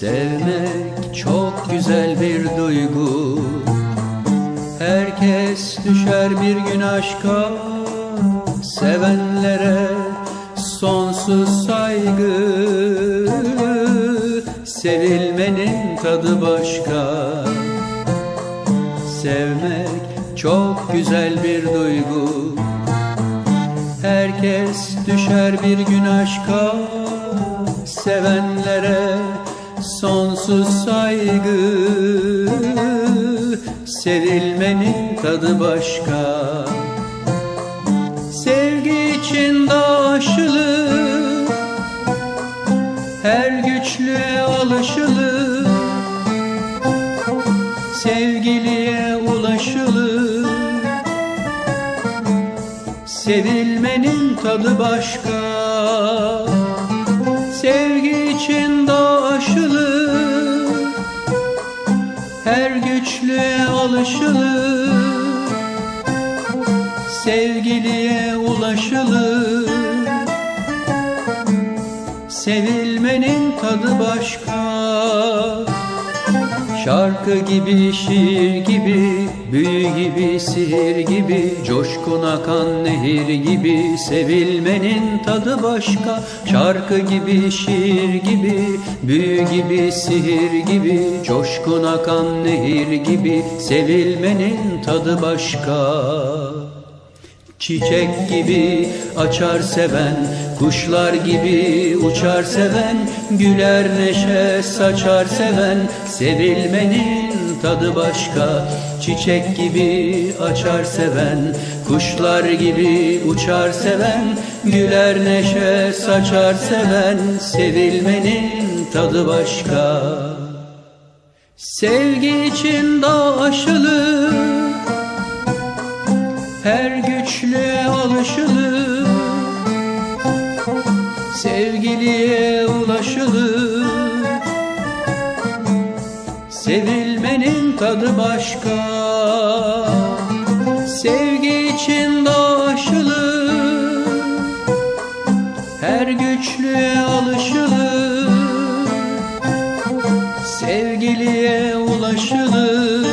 Sevmek çok güzel bir duygu. Herkes düşer bir gün aşka. Sevenlere sonsuz saygı. Sevilmenin tadı başka. Sevmek çok güzel bir duygu. Herkes düşer bir gün aşka. Sevenlere sonsuz saygı Sevilmenin tadı başka. Sevgi için aşılır Her güçlüğe alışılır. Sevgiliye ulaşılır Sevilmenin tadı başka. Sevgi için aşılır Her güçlüğe alışılır Sevgiliye ulaşılır. Sevilmenin tadı başka Şarkı gibi, şiir gibi, büyü gibi, sihir gibi Coşkun akan nehir gibi, sevilmenin tadı başka. Şarkı gibi, şiir gibi, büyü gibi, sihir gibi Coşkun akan nehir gibi, sevilmenin tadı başka Çiçek gibi açar seven, kuşlar gibi uçar seven, güler neşe saçar seven, sevilmenin tadı başka. Çiçek gibi açar seven, kuşlar gibi uçar seven, güler neşe saçar seven, sevilmenin tadı başka. Sevgi için aşılır Sevgiliye ulaşılır. Sevilmenin tadı başka. Sevgi için aşılır Her güçlüğe alışılır. Sevgiliye ulaşılır.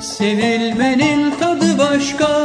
Sevilmenin tadı başka